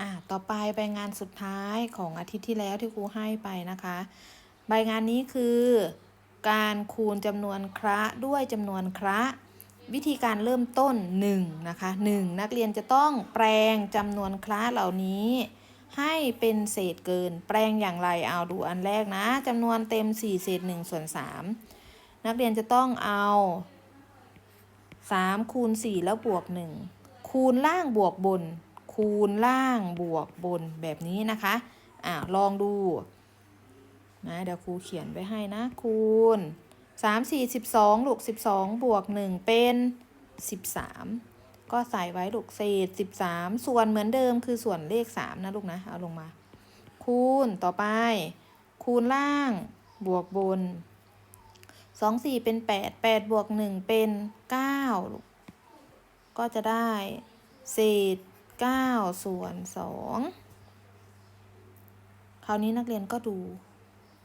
อะต่อไปใบงานสุดท้ายของอาทิตย์ที่แล้วที่ครูให้ไปนะคะ ใบงานนี้คือการคูณจำนวนคระด้วยจำนวนคระ วิธีการเริ่มต้น1นะคะ1นักเรียนจะต้องแปลงจำนวนคระเหล่านี้ ให้เป็นเศษเกิน แปลงอย่างไรเอาดูอันแรกนะจำนวนเต็ม 4 เศษ1ส่วน3นักเรียนจะต้องเอา3คูณ4แล้วบวก 1 คูณล่างบวกบน คูณล่างบวกบนแบบนี้นะคะอ่าลองดูนะเดี๋ยวครูเขียนไว้ให้นะคูณ3 4 12ลูก12บวก1เป็น13ก็ใส่ไว้ลูกเศษ13ส่วนเหมือนเดิมคือส่วนเลข3นะลูกนะเอาลงมา คูณต่อไป คูณล่างบวกบน2 4เป็น8 8บวก1เป็น9ลูกก็จะได้เศษ 9 ส่วน 2 คราวนี้นักเรียนก็ดู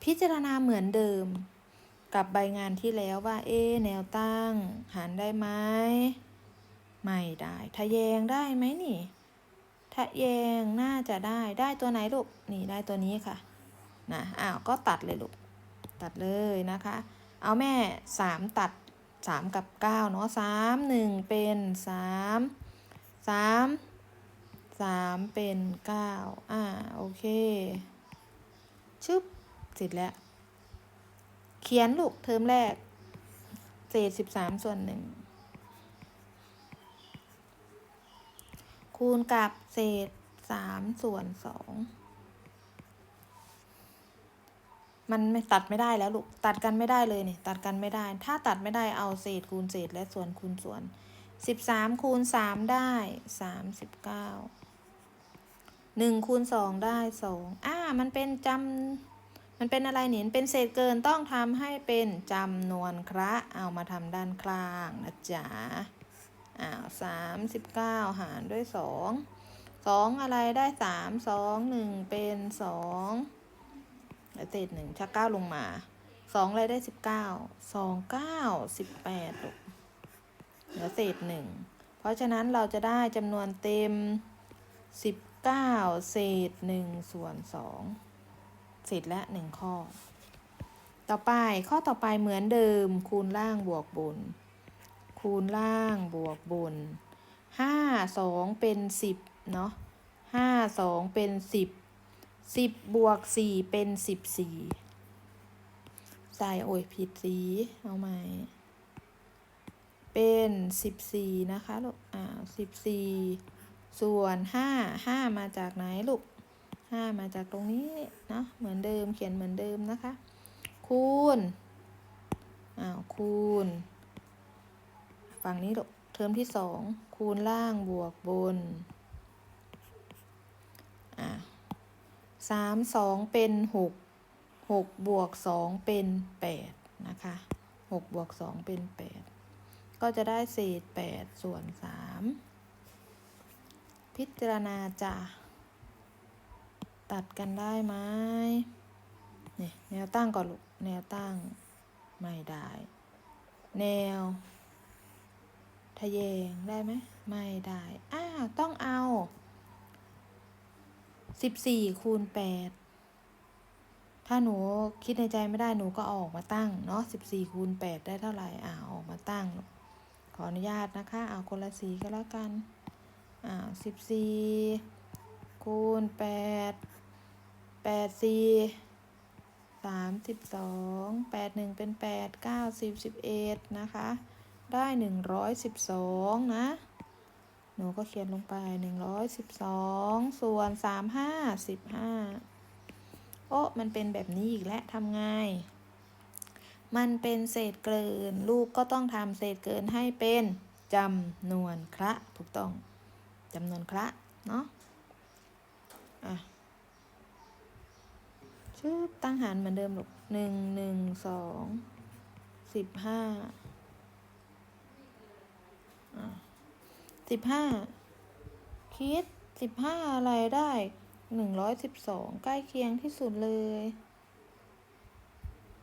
พิจารณาเหมือนเดิม กับใบงานที่แล้วว่า เอ แนวตั้ง หารได้ไหมไม่ได้ทะแยงได้ไหมนี่ทะแยงน่าจะได้ได้ตัวไหนลูกนี่ได้ตัวนี้ค่ะนะอ้าวก็ตัดเลยลูกตัดเลยนะคะ เอาแม่สามตัดสามกับเก้าเนาะสามหนึ่งเป็นสาม สามเป็นเก้าอ่า โอเค ชึบเสร็จแล้ว เขียนลูกเทอมแรก เศษสิบสามส่วนหนึ่ง คูณกับเศษสามส่วนสอง มันไม่ตัดไม่ได้แล้วลูก ตัดกันไม่ได้เลยเนี่ย ตัดกันไม่ได้ ถ้าตัดไม่ได้เอาเศษคูณเศษและส่วนคูณส่วนสิบสามคูณสามได้สามสิบเก้า หนึ่งคูณสองได้สองอ่า มันเป็นจำมันเป็นอะไรเนี่ยเป็นเศษเกินต้องทำให้เป็นจำนวนคระ เอามาทำด้านข้างนะจ๊ะอ้าวสามสิบเก้าหารด้วยสองสองอะไรได้สามสองหนึ่งเป็นสองแล้วเศษหนึ่งชักเก้าลงมาสองอะไรได้สิบเก้าสองเก้าสิบแปดเหลือเศษหนึ่งเพราะฉะนั้นเราจะได้จำนวนเต็มสิบ เก้าเศษหนึ่งส่วนสองเสร็จและหนึ่งข้อ ต่อไปข้อต่อไปเหมือนเดิม คูณล่างบวกบน คูณล่างบวกบนห้าสองเป็นสิบเนาะห้าสองเป็นสิบสิบบวกสี่เป็นสิบสี่ใส่โอ้ยผิดสี เอาใหม่ เป็นสิบสี่นะคะลูกอ่าสิบสี่ ส่วนห้าห้ามาจากไหนลูกห้ามาจากตรงนี้เนาะเหมือนเดิมเขียนเหมือนเดิมนะคะ คูณอ้าวคูณ ฝั่งนี้ลูกเทอมที่สองคูณล่างบวกบนอะสามสองเป็นหกหกบวกสองเป็นแปดนะคะหกบวกสองเป็นแปดก็จะได้เศษแปดส่วนสาม พิจารณาจะ ตัดกันได้ไหมเนี่ยแนวตั้งก่อนลูก แนวตั้ง ไม่ได้ แนว ทะแยงได้ไหม ไม่ได้ อ้าว ต้องเอาสิบสี่คูณแปดถ้าหนูคิดในใจไม่ได้หนูก็อออกมาตั้งเนาะสิบสี่คูณแปดได้เท่าไหร่อ่าออกมาตั้ง ขออนุญาตนะคะ เอาคนละสีก็แล้วกัน อ่าสิบสี่คูณแปดแปดสี่สามสิบสองแปดหนึ่งเป็นแปดเก้าสิบสิบเอ็ดนะคะ ได้หนึ่งร้อยสิบสองนะ หนูก็เขียนลงไปหนึ่งร้อยสิบสองส่วนสามห้าสิบห้าโอ้มันเป็นแบบนี้อีกแล้วทำไงมันเป็นเศษเกิน ลูกก็ต้องทำเศษเกินให้เป็นจำนวนคระถูกต้อง จำนวนคระเนาะอะชื่อตั้งหารเหมือนเดิมลูกหนึ่งหนึ่งสองสิบห้าสิบห้าคิดสิบห้าอะไรได้หนึ่งร้อยสิบสองใกล้เคียงที่สุดเลย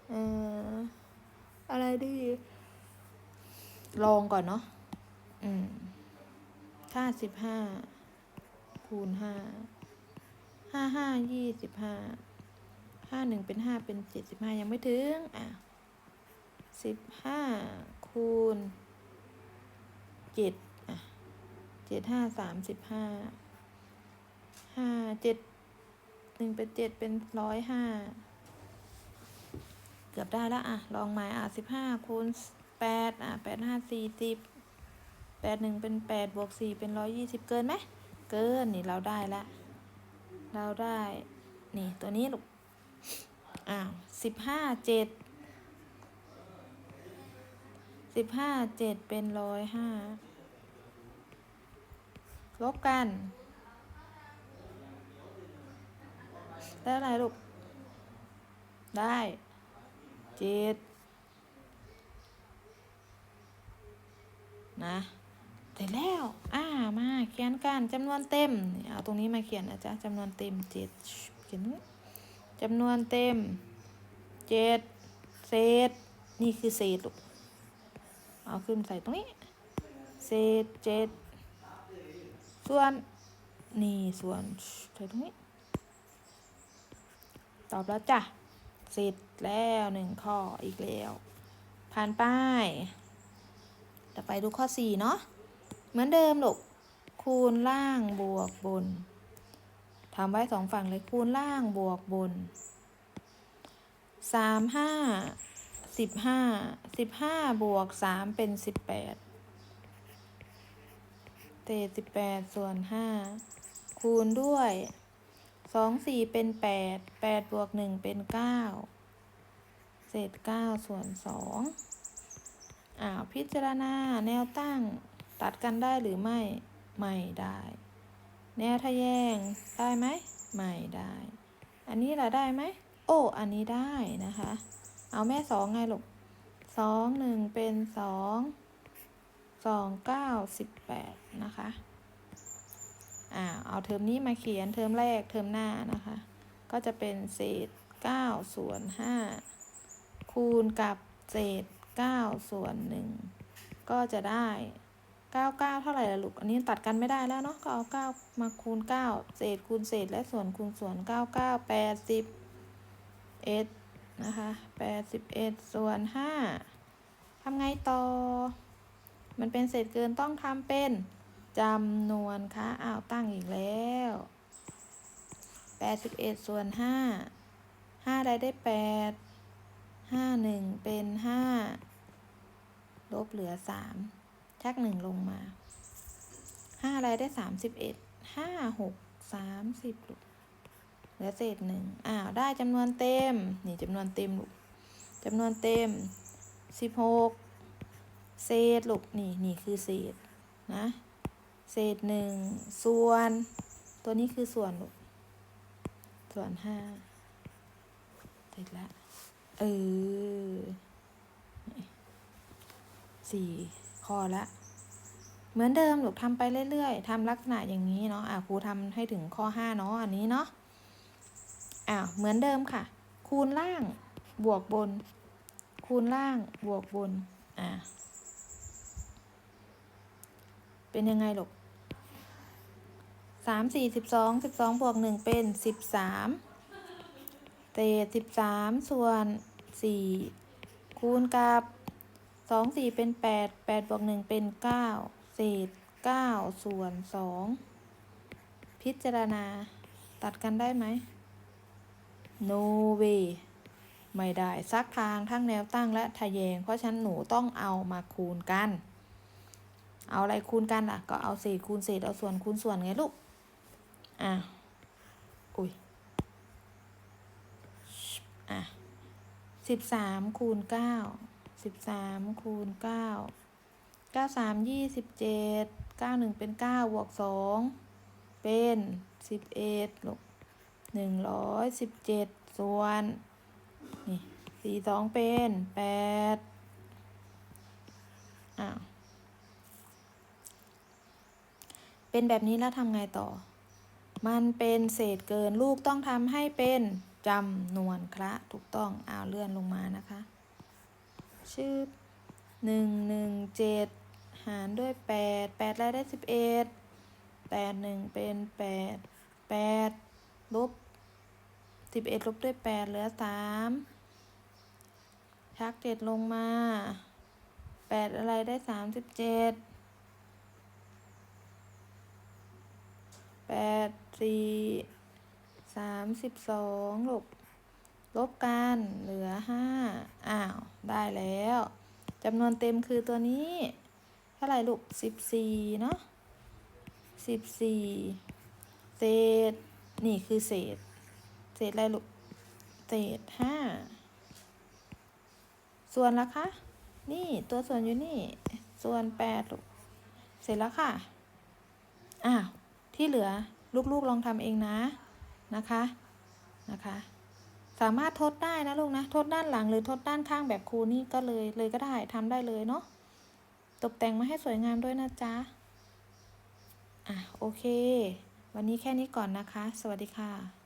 เอ่ออะไรดี ลองก่อนเนาะอืม ถ้าสิบห้าคูณห้าห้าห้ายี่สิบห้าห้าหนึ่งเป็นห้าเป็นเจ็ดสิบห้ายังไม่ถึง อะสิบห้าคูณเจ็ดอะเจ็ดห้าสามสิบห้าห้าเจ็ดหนึ่งเป็นเจ็ดเป็นร้อยห้าเกือบได้แล้วอะ ลองหม่อะสิบห้าคูณแปดอะแปดห้าสี่สิบ แปดหนึ่งเป็นแปดบวกสี่เป็นร้อยยี่สิบเกินไหม เกินนี่เราได้แล้วเราได้นี่ตัวนี้ลูกอ้าวสิบห้าเจ็ดสิบห้าเจ็ดเป็นร้อยห้าลบกัน ได้อะไรลูก ได้เจ็ดนะ เสร็จแล้ว อ่า มาเขียนกันจำนวนเต็ม เอาตรงนี้มาเขียนนะจ๊ะจำนวนเต็มเจ็ดเขียนจำนวนเต็มเจ็ดเศษ นี่คือเศษลูก เอาขึ้นใส่ตรงนี้ เศษเจ็ดส่วน นี่ส่วนใส่ตรงนี้ ตอบแล้วจ้ะ เสร็จแล้วหนึ่งข้ออีกแล้ว ผ่านไป ต่อไปดูข้อสี่เนาะ เหมือนเดิมลูกคูณล่างบวกบนทำไว้สองฝั่งเลยคูณล่างบวกบนสามห้าสิบห้าสิบห้าบวกสามเป็นสิบแปดเศษสิบแปดส่วนห้าคูณด้วยสองสี่เป็นแปดแปดบวกหนึ่งเป็นเก้าเศษเก้าส่วนสองอ่าวพิจารณาแนวตั้ง ตัดกันได้หรือไม่ ไม่ได้ แนวทะแยงได้ไหม ไม่ได้ อันนี้ล่ะได้ไหม โอ้ อันนี้ได้นะคะ เอาแม่สองไงลูกสองหนึ่งเป็นสองสองเก้าสิบแปดนะคะอ่าเอาเทอมนี้มาเขียนเทอมแรกเทอมหน้านะคะ ก็จะเป็นเศษเก้าส่วนห้าคูณกับเศษเก้าส่วนหนึ่งก็จะได้ เก้าเก้าเท่าไหร่ละลูก อันนี้ตัดกันไม่ได้แล้วเนาะ ก็เอาเก้ามาคูณเก้าเศษคูณเศษและส่วนคูณส่วนเก้าเก้าแปดสิบเอ็ดนะคะแปดสิบเอ็ดส่วนห้าทำไงต่อ มันเป็นเศษเกินต้องทำเป็นจำนวนค่ะ อ้าว ตั้งอีกแล้วแปดสิบเอ็ดส่วนห้าห้าได้ได้แปดห้าหนึ่งเป็นห้าลบเหลือสาม ชักหนึ่งลงมาห้าอะไรได้สามสิบเอ็ดห้าหกสามสิบลูกเหลือเศษหนึ่งอ้าวได้จำนวนเต็ม นี่จำนวนเต็มลูกจำนวนเต็มสิบหกเศษลูกนี่นี่คือเศษนะเศษหนึ่งส่วน ตัวนี้คือส่วนลูกส่วนห้าเสร็จแล้วเออสี่ ข้อละ เหมือนเดิมลูกทำไปเรื่อยๆทำลักษณะอย่างนี้เนาะอะครูทำให้ถึงข้อห้าเนาะอันนี้เนาะอ้าวเหมือนเดิมค่ะ คูณล่างบวกบน คูณล่างบวกบนอะเป็นยังไงลูกสามสี่สิบสองสิบสองบวกหนึ่งเป็นสิบสามเศษสิบสามส่วนสี่คูณกับ สองสี่เป็นแปดแปดบวกหนึ่งเป็นเก้าเศษเก้าส่วนสองพิจารณา ตัดกันได้ไหม no way ไม่ได้สักทางทั้งแนวตั้งและทะแยง เพราะฉะนั้นหนูต้องเอามาคูณกัน เอาอะไรคูณกันล่ะ ก็เอาเศษคูณเศษเอาส่วนคูณส่วนไงลูก อะ อุ้ย อะสิบสามคูณเก้า สิบสามคูณเก้าเก้าสามยี่สิบเจ็ดเก้าหนึ่งเป็นเก้าบวกสองเป็นสิบเอ็ดลูกหนึ่งร้อยสิบเจ็ดส่วนนี่สี่สองเป็นแปดอ้าวเป็นแบบนี้แล้วทำไงต่อ มันเป็นเศษเกินลูกต้องทำให้เป็นจำนวนคระถูกต้องเอาเลื่อนลงมานะคะ ชื่อหนึ่งหนึ่งเจ็ดหารด้วยแปดแปดรายได้สิบเอ็ดแปดหนึ่งเป็นแปดแปดลบสิบเอ็ดลบด้วยแปดเหลือสามชักเจ็ดลงมาแปดอะไรได้สามสิบเจ็ดแปดสี่สามสิบสองลูกลบกันเหลือห้า อ้าว ได้แล้วจำนวนเต็มคือตัวนี้ เท่าไหร่ลูกสิบสี่เนาะสิบสี่เศษ นี่คือเศษ เศษอะไรลูก เศษห้า ส่วนละคะ นี่ตัวส่วนอยู่นี่ ส่วนแปดลูก เสร็จแล้วค่ะ อ้าว ที่เหลือลูกๆลองทำเองนะ นะคะ นะคะ สามารถทดได้นะลูกนะ ทดด้านหลังหรือทดด้านข้างแบบครูนี่ก็เลยเลยก็ได้ทำได้เลยเนาะ ตกแต่งมาให้สวยงามด้วยนะจ๊ะ อะโอเค วันนี้แค่นี้ก่อนนะคะ สวัสดีค่ะ